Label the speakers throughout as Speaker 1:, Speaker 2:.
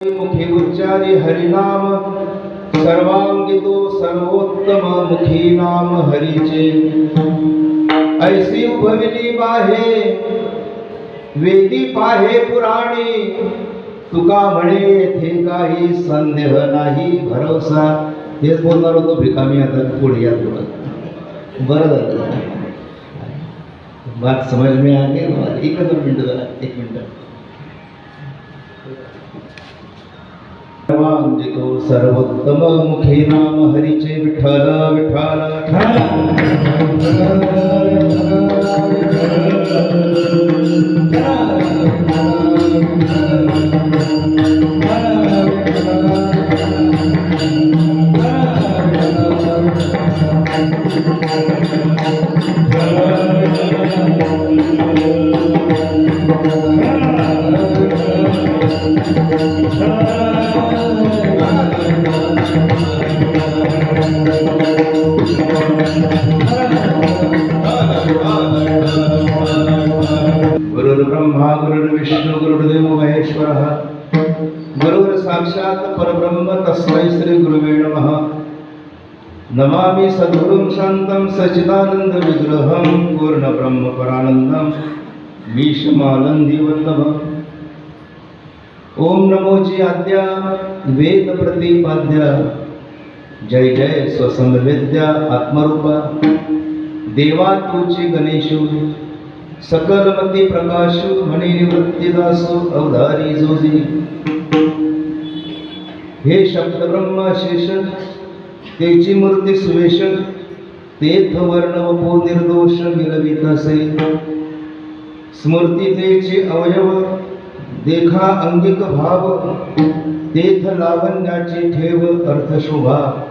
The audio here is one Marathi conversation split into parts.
Speaker 1: मुखी उच्चारी हरिनाम सर्वांगितो सर्वोत्तम मुखी नाम हरिचे। ऐसी उभविली बाहे वेदी पाहे पुराणी तुका म्हणे येथे काही संदेह नाही भरोसा। हेच बोलणार होतो भिकामी आता पुढे या तुला बरं झालं बात समज मी आ गई एक दोन मिनटं जरा एक मिनटं। جيڪو سرووتم مون کي نام هري چي وٺل وٺل وٺل गुरुर्ब्रह्मा गुरुर्विष्णु गुरुर्देव महेश्वरः. गुरुर्साक्षात परब्रह्म तस्मै श्री गुरुवे नमः. नमामि सद्गुरुं शान्तं सच्चिदानन्द विग्रहं पूर्णब्रह्म परानन्दं भीष्मानन्दिवल्लभम् ओम नमोजी आद्या वेद प्रतिपाद्या जय जय स्वसंवेद्या आत्मरूपा. देवा तुची गणेशू सकलमती प्रकाशू म्हणे निवृत्तीदासो अवधारी जोजी. हे शब्द ब्रह्मा शेष तेची मूर्ती सुवेश तेथ वर्ण वपो निर्दोष मिरवित असे. स्मृती तेचे अवयव देखा अंगिक भाव तेथ लावण्याची ठेव अर्थशोभा.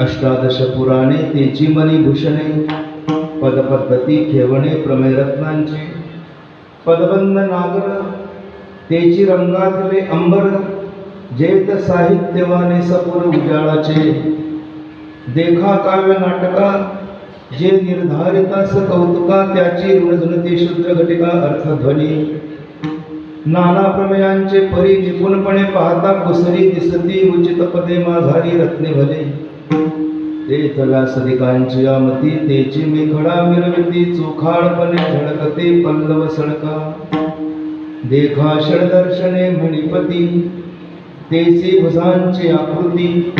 Speaker 1: अष्टादश पुराणे तेची मणिभूषणे पदपद्धती खेवणे प्रमेयरत्नांचे पदबंद नागर तेची रंगातले अंबर जेत साहित्यवाने सपुर उजाळाचे देखा काव्य नाटका जे निर्धारितास कौतुका त्याची ऋणजनते शुद्ध घटिका अर्थध्वनी नाना प्रमेयांचे परी निपुणपणे पाहता कुसरी दिसती उचित पदे माझारी रत्ने भले ते तला सदिकांची आमती तेची मेघडा मिरविती चोखाळपणे झळकते पल्लव सळका देखा षडदर्शने मणिपती तेची भुजांची आकृती.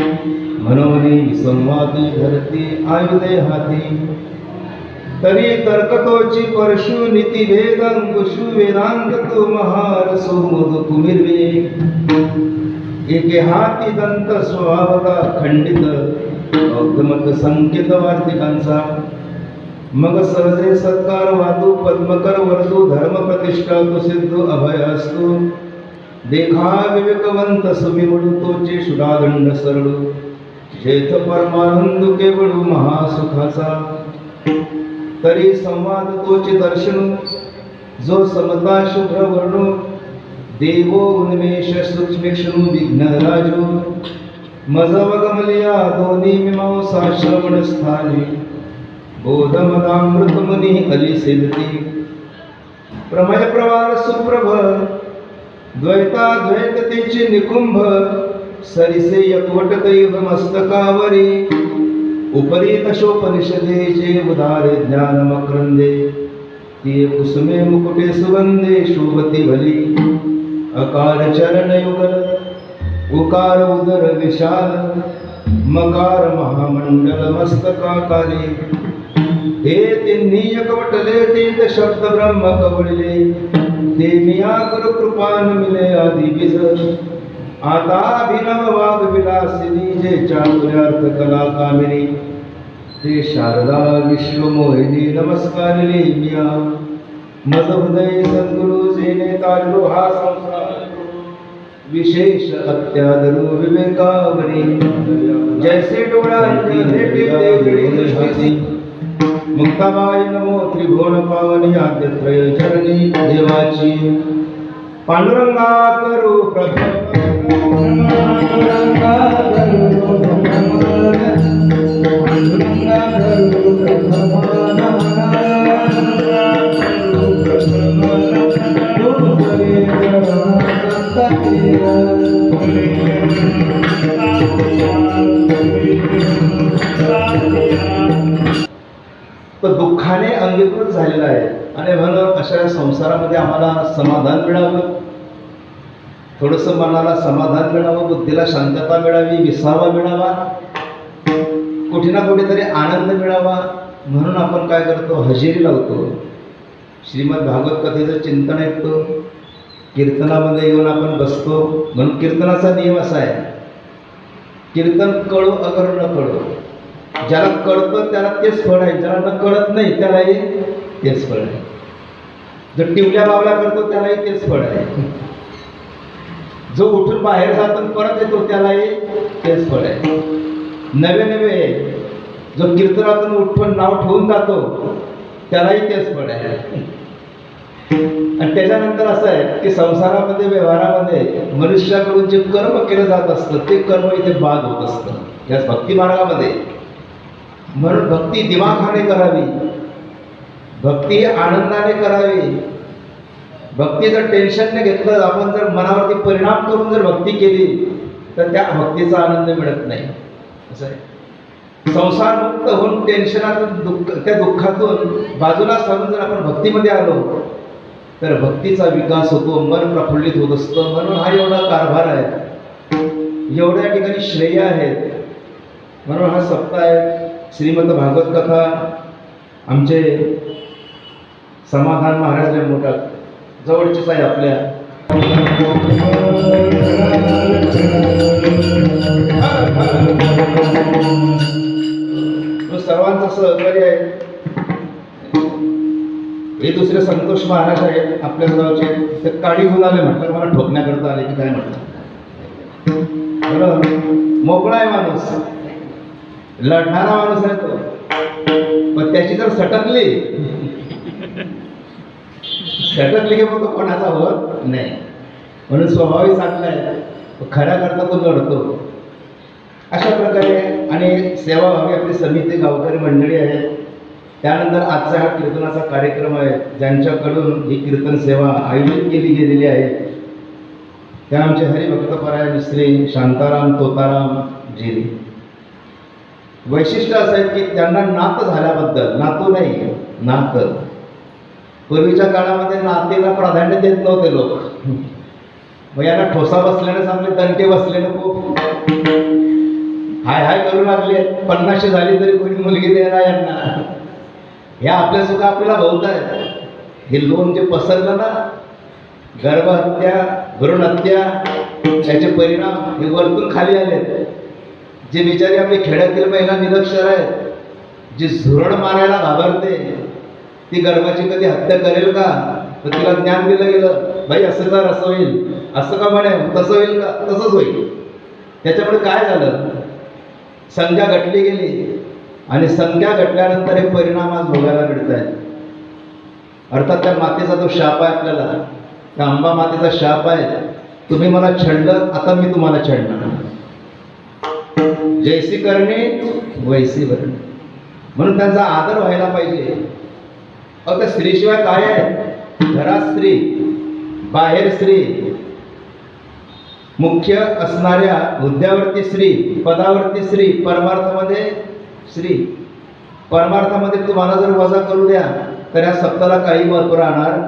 Speaker 1: मनोनी संवादी धरती आयुधे हाती. तरी तर्कतोची परशु नीती भेद अंकुशु वेदांत तो महारसो सोमुद कुमिरवे. एके हाती दंत स्वभावता खंडित गौतमत संकेत वार्तिकांचा. मग सहजे सत्कार वादू पद्मकर वर्तो धर्म प्रतिष्ठा प्रसिद्ध अभय असतो देखा विवेकवंत सुमिवडू तोचे शुडादंड सरळू जेथ परमानंद केवळू महासुखाचा. तरी संवाद तोचे दर्शन जो समता शुभ्र वर्णू. देवो उन्मेष सूक्ष्मेक्षणू विघ्न मजवगमलिया दोन्ही मीमांसा श्रवण स्थानी बोधमदामृत मुनी अली सिद्धती प्रमय प्रवार सुप्रभ द्वैताद्वैततेची निकुंभ सरिसे यकवट दैव मस्तकावरी. उपरी तशोपनिषदे जे उदारे ज्ञान मक्रंदे ती कुसुमे मुकुटे सुगंधे शोभती भली. अकार चरण युगल उकार उदर विशाल मकार महामंडल मस्तकाकारी हे तिन्ही एकवटले तीत शब्द ब्रह्म कवळले। ते मिया कृपान मिले आदि बीज आता अभिनव वाद विलासिनी जे चातुर्यार्थ कला कामिनी। ते शारदा विश्वमोहिनी नमस्कारिणी मिया। मज हृदय सद्गुरु जेने तारलो हा संसार। विशेष अत्यादरू विवेकावरी जैसे डोळ्यांची भेटे वेगळी दृष्टीची मुक्ताबाई नमो त्रिभुवन पावनी आद्यत्रय चरणी देवाची। पांडुरंगा करू पांडुरंगा पांडुरंगा करू प्रथम दुःखाने अंगीकृत झालेला आहे. आणि म्हणून अशा संसारामध्ये आम्हाला समाधान मिळावं. थोडंसं मनाला समाधान मिळावं बुद्धीला शांतता मिळावी विसावा मिळावा. कुठे ना कुठेतरी आनंद मिळावा. म्हणून आपण काय करतो? हजेरी लावतो. श्रीमद भागवत कथेचं चिंतन ऐकतो कीर्तनामध्ये येऊन आपण बसतो. म्हणून कीर्तनाचा नियम असा आहे. कीर्तन कळो अगर न कळो. ज्याला कळतं त्याला तेच फळ आहे. ज्याला न कळत नाही त्यालाही तेच फळ आहे. जो टिवल्या बाबला करतो त्यालाही तेच फळ आहे. जो उठून बाहेर जातो परत येतो त्यालाही तेच फळ आहे. नवे नवे जो कीर्तनातून उठून नाव ठेवून जातो त्यालाही तेच फळ आहे. आणि त्याच्यानंतर असं आहे की संसारामध्ये व्यवहारामध्ये मनुष्याकडून जे कर्म केलं जात असतं ते कर्म इथे बाद होत असतं. याच भक्ती मार्गामध्ये. म्हणून भक्ती दिमाखाने करावी. भक्ती आनंदाने करावी. भक्ती जर टेन्शनने घेतलं आपण जर मनावरती परिणाम करून जर भक्ती केली तर त्या भक्तीचा आनंद मिळत नाही. असं आहे. संसारमुक्त होऊन टेन्शनातून दुःख त्या दुःखातून बाजूला सारून जर आपण भक्तीमध्ये आलो तर भक्तीचा विकास होतो मन प्रफुल्लित होत असतं. म्हणून हा एवढा कारभार आहे. एवढ्या ठिकाणी श्रेय आहेत. म्हणून हा सप्ताह आहे. श्रीमंत भागवत कथा आमचे समाधान महाराज मोठ्यात मोठा जवळचेच आहे आपल्या. तो सर्वांचा सहकार्य आहे. हे दुसरे संतोष महाराज आहेत आपल्या जवळचे. ते काळी घेऊन आले म्हटलं मला ठोकण्याकरता आले की काय म्हटलं? बरं मोकळा आहे माणूस. लढणारा माणूस आहे तो. पण त्याची जर सटकली सटकली की मग तो कोणाचा होत नाही. म्हणून स्वभावही चांगला आहे. खऱ्या करता तो लढतो. अशा प्रकारे आणि सेवाभावी आपली समिती गावकरी मंडळी आहे त्यानंतर आजचा हा कीर्तनाचा कार्यक्रम आहे. ज्यांच्याकडून ही कीर्तन सेवा आयोजित केली गेलेली आहे. त्या आमचे हरिभक्तपरायण श्री शांताराम तोताराम जिरी वैशिष्ट्य असं आहे की त्यांना नात झाल्याबद्दल नातू नाही नात. पूर्वीच्या काळामध्ये नातेला प्राधान्य देत नव्हते लोक. मग यांना ठोसा बसल्याने चांगले दंटे बसलेले खूप हाय हाय करू लागले. पन्नासशे झाली तरी कोणी मुलगी देणार यांना. ह्या आपल्या सुद्धा आपल्याला बहुत आहेत हे लोन जे पसरलं ना गर्भहत्या भ्रूण हत्या त्याचे परिणाम हे वरतून खाली आलेत. जे बिचारी आपली खेड्यातील महिला निरक्षर आहेत जी झुरड मारायला घाबरते ती गर्भाची कधी हत्या करेल का? तर तिला ज्ञान दिलं गेलं भाई असं कर असं होईल? असं का म्हणे? तसं होईल का? तसंच होईल. त्याच्यामुळे काय झालं? संख्या घटली गेली आणि संख्या घटल्यानंतर हे परिणाम आज भोगायला मिळत आहेत अर्थात त्या मातेचा जो शाप आहे आपल्याला त्या अंबा मातेचा शाप आहे तुम्ही मला छडलं आता मी तुम्हाला छडणार. जैसी करणे वैसी भरणे. म्हणून त्यांचा आदर व्हायला पाहिजे. अहो त्या स्त्रीशिवाय काय आहे? घरात स्त्री बाहेर स्त्री. मुख्य असणाऱ्या हुद्द्यावरती स्त्री पदावरती स्त्री परमार्थामध्ये स्त्री. परमार्थामध्ये तुम्हाला जर वजा करू द्या तर या सप्ताला काही महत्त्व राहणार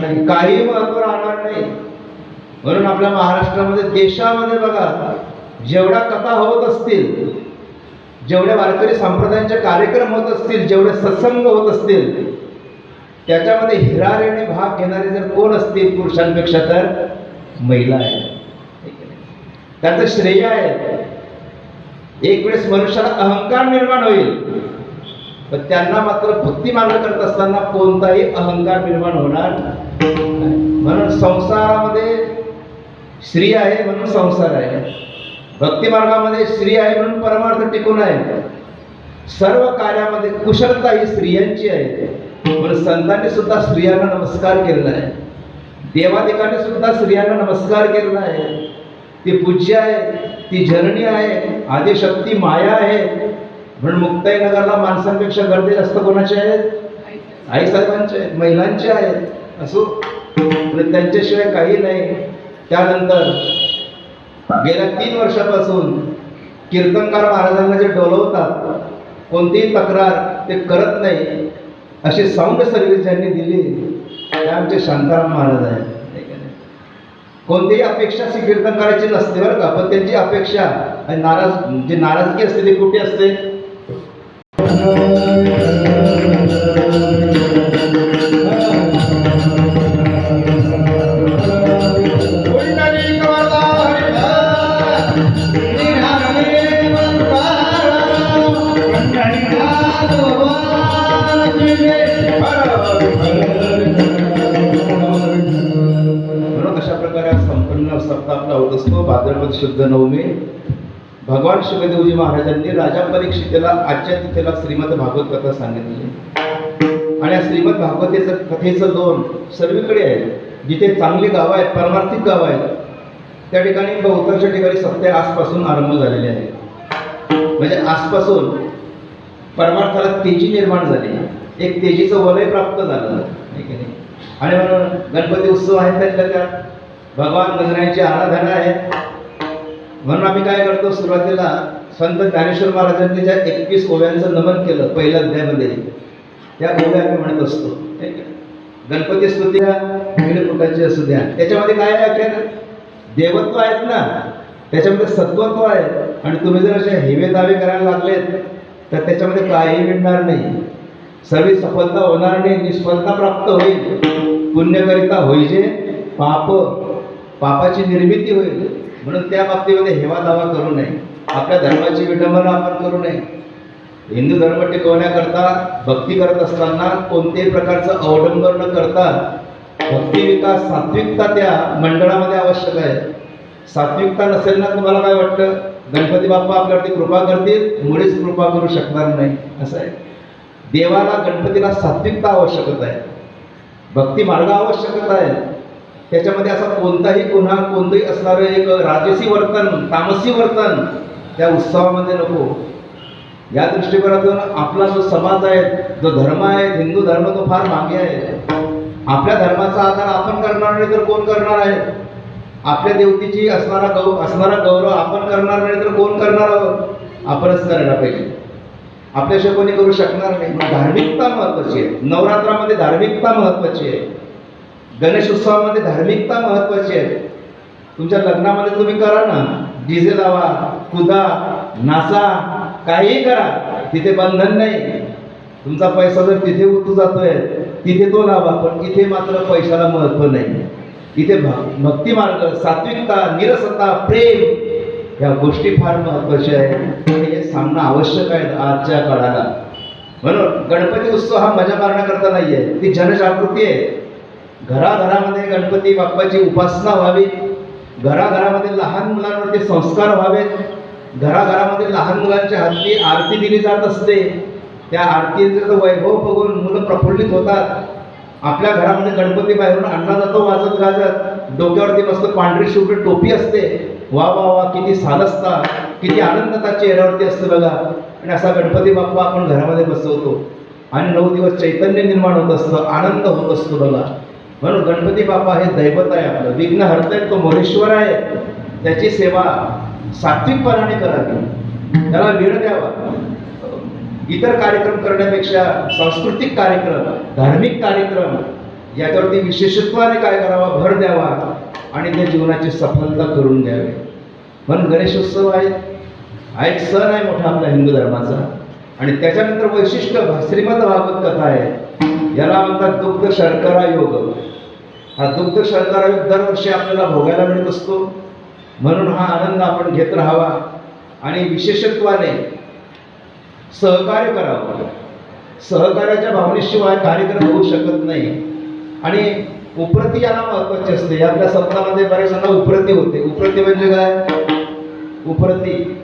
Speaker 1: नाही. काही महत्त्व राहणार नाही. म्हणून आपल्या महाराष्ट्रामध्ये देशामध्ये बघा जेवढ्या कथा होत असतील जेवढ्या वारकरी संप्रदायांचे कार्यक्रम होत असतील जेवढे सत्संग होत असतील त्याच्यामध्ये हिरारेने भाग घेणारे जर कोण असतील पुरुषांपेक्षा तर महिला आहे त्याचं श्रेय आहे. एक वेळेस मनुष्याला अहंकार निर्माण होईल पण त्यांना मात्र भक्ती मार्ग करत असताना कोणताही अहंकार निर्माण होणार नाही. म्हणून संसारामध्ये स्त्री आहे म्हणून संसार आहे. भक्ती मार्गामध्ये स्त्री आहे म्हणून परमार्थ टिकून आहे. सर्व कार्यामध्ये कुशलता ही स्त्रियांची आहे. म्हणून संतांनी सुद्धा स्त्रियांना नमस्कार केलेला आहे. देवादेकांनी सुद्धा स्त्रियांना नमस्कार केलेला आहे. ती पूज्य आहे ती जननी आहे आदिशक्ती माया आहे. म्हणून मुक्ताईनगरला माणसांपेक्षा गर्दी जास्त कोणाचे आहेत? आई साहेबांचे आहेत महिलांचे आहेत. असो. त्यांच्याशिवाय काही नाही. त्यानंतर गेल्या तीन वर्षापासून कीर्तनकार महाराजांना जे डोलवतात कोणतीही तक्रार ते करत नाही अशी साऊंड सर्व्हिस ज्यांनी दिली ते आमचे शांताराम महाराज आहेत. कोणतीही अपेक्षा अशी कीर्तनकाराची नसते बरं का पण त्यांची अपेक्षा आणि नाराज जी नाराजगी असते ती कुठे असते? भगवान देवजी महाराजांनी राजा परीक्षितेला आजच्या तिथेला श्रीमद भागवत कथा सांगितली. आणि या श्रीमद भागवतेचं कथेचं दोन सर्वीकडे आहे. जिथे चांगली गावं आहेत परमार्थिक गावं आहेत त्या ठिकाणी बहुतांश ठिकाणी सत्य आजपासून आरंभ झालेले आहे म्हणजे आजपासून परमार्थाला तेजी निर्माण झाली. एक तेजीचं वलय प्राप्त झालं. आणि म्हणून गणपती उत्सव आहे त्यातल्या त्यात भगवान गणरायांची आराधना आहे. म्हणून आम्ही काय करतो सुरुवातीला संत ज्ञानेश्वर महाराजांनी ज्या एकवीस ओव्यांचं नमन केलं पहिल्या अध्यायामध्ये त्या ओव्या आम्ही म्हणत असतो. गणपती स्तुती पुटाची असू द्या. त्याच्यामध्ये काय आहे देवत्व आहेत ना. त्याच्यामध्ये सत्वत्व आहे. आणि तुम्ही जर असे हेवे दावे करायला लागलेत तर त्याच्यामध्ये काही मिळणार नाही. सर्व सफलता होणार नाही निष्फलता प्राप्त होईल. पुण्यकरिता होईजे पाप पापाची निर्मिती होईल. म्हणून त्या बाबतीमध्ये हेवा दावा करू नये. आपल्या धर्माची विडंबना आपण करू नये. हिंदू धर्म टिकवण्याकरता भक्ती करत असताना कोणत्याही प्रकारचं अवडंबर न करता भक्ती विकास सात्विकता त्या मंडळामध्ये आवश्यक आहे. सात्विकता नसेल ना तुम्हाला काय वाटतं? गणपती बाप्पा आपल्यावरती कृपा करतील मुळीच कृपा करू शकणार नाही. असं आहे. देवाला गणपतीला सात्विकता आवश्यकता आहे. भक्ती मार्ग आवश्यकता आहे. त्याच्यामध्ये असा कोणताही गुन्हा कोणतंही असणारं एक राजसी वर्तन तामसी वर्तन त्या उत्सवामध्ये नको. या दृष्टिकोनातून आपला जो समाज आहे जो धर्म आहे हिंदू धर्म तो फार मागे आहे. आपल्या धर्माचा आधार आपण करणार नाही तर कोण करणार आहे? आपल्या देवतेची असणारा गौ असणारा गौरव आपण करणार नाही तर कोण करणार आहोत? आपणच करायला पाहिजे. आपल्याशिवाय कोणी करू शकणार नाही. धार्मिकता महत्वाची आहे. नवरात्रामध्ये धार्मिकता महत्वाची आहे. गणेश उत्सवामध्ये धार्मिकता महत्वाची आहे. तुमच्या लग्नामध्ये तुम्ही करा ना डीजे लावा कुदा नाचा काहीही करा तिथे बंधन नाही. तुमचा पैसा जर तिथे उतू जातोय तिथे तो लावा पण इथे मात्र पैशाला महत्त्व नाही. इथे भक्ती मार्ग सात्विकता निरसता प्रेम या गोष्टी फार महत्त्वाच्या आहेत. हे सांगणं आवश्यक आहे आजच्या काळाला. म्हणून गणपती उत्सव हा मजा मारण्याकरता नाही आहे ती जनजागृती आहे. घराघरामध्ये गणपती बाप्पाची उपासना व्हावी. घराघरामध्ये लहान मुलांवरती संस्कार व्हावेत. घराघरामध्ये लहान मुलांच्या हाती आरती दिली जात असते. त्या आरतीचं वैभव बघून मुलं प्रफुल्लित होतात. आपल्या घरामध्ये गणपती बाहेरून आणला जातो वाजत गाजत डोक्यावरती मस्त पांढरी शुभ्र टोपी असते. वा वा वा किती सालसता किती आनंदता चेहऱ्यावरती असतो बघा. आणि असा गणपती बाप्पा आपण घरामध्ये बसवतो. आणि नऊ दिवस चैतन्य निर्माण होत असतं. आनंद होत असतो बघा. म्हणून गणपती बाप्पा हे दैवत आहे आपलं. विघ्न हरताय तो मोरेश्वर आहे. त्याची सेवा सात्विकपणाने करावी. त्याला वेळ द्यावा. इतर कार्यक्रम करण्यापेक्षा सांस्कृतिक कार्यक्रम धार्मिक कार्यक्रम याच्यावरती विशेषत्वाने काय करावा? भर द्यावा. आणि त्या जीवनाची सफलता करून द्यावी म्हणून गणेशोत्सव आहे. हा एक सण आहे मोठा आपला हिंदू धर्माचा. आणि त्याच्यानंतर वैशिष्ट्य श्रीमद भागवत कथा आहे. याला म्हणतात दुग्ध शर्करा योग. हा दुग्ध शर्करा योग दरवर्षी आपल्याला भोगायला मिळत असतो. म्हणून हा आनंद आपण घेत राहावा आणि विशेषत्वाने सहकार्य करावं. सहकार्याच्या भावनेशिवाय कार्यक्रम होऊ शकत नाही. आणि उप्रती याला महत्वाची असते. आपल्या सप्ताहामध्ये बऱ्याच जणांना उप्रती होते. उप्रती म्हणजे काय? उप्रती.